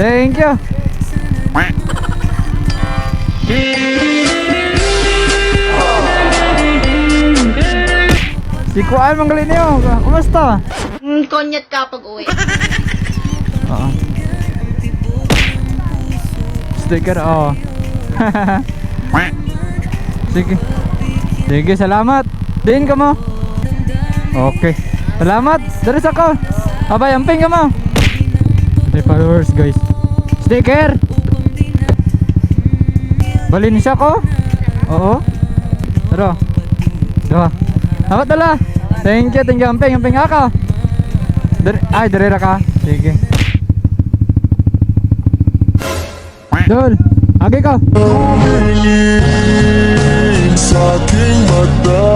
Thank you. Si Kuan manggali niyo. Kumusta? Mm, konyat ka pag uwi. Oo. Sticker, oo. Sige. Sige, salamat. Diin ka mo. Okay. Salamat. Daris ako. Abay, amping ka mo. May followers, guys. Sticker. Balin siya ko. Oo. Pero. Diba? Dapat dala. Thank you, thank you. Amping ako. Dari, ay, darira ka. Sige. Dol, agi ka. Tumingin sa aking mata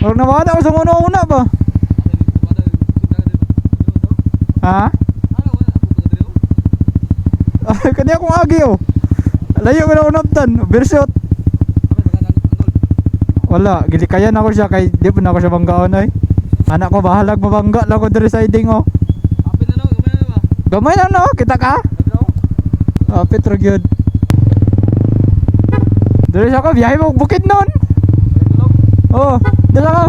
Huwag na ako sa una-una ba? Ha? Kanya akong agi oh. Layo ko na unabtan. Bersot. Wala, gilikayan ako siya kay di pa na ako siya banggaon ay. Anak ko bahalag mabangga lang ko diri sa iding oh. Gamay na no, kita ka? Ah, Petro gyud. Diri sa ko biyahe mo bukid nun. Oh, dala ka.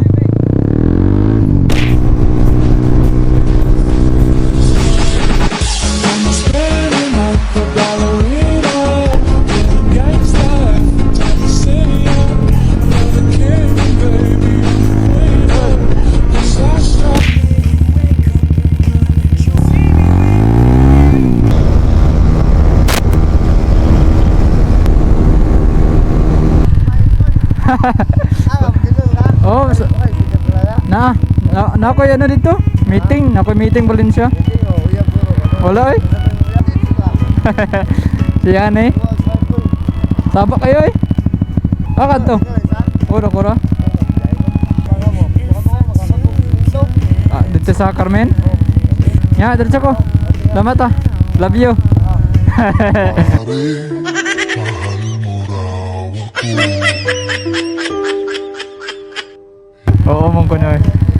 Oh, sa- na, na, na na dito. Meeting, na ako meeting Valencia. Wala eh. Siya na eh. Sabak kayo eh. Ah, kanto. Kura, kura. Ah, dito sa Carmen. Ya, dito ko. Salamat ah. Love you. Oo, mong ko na eh.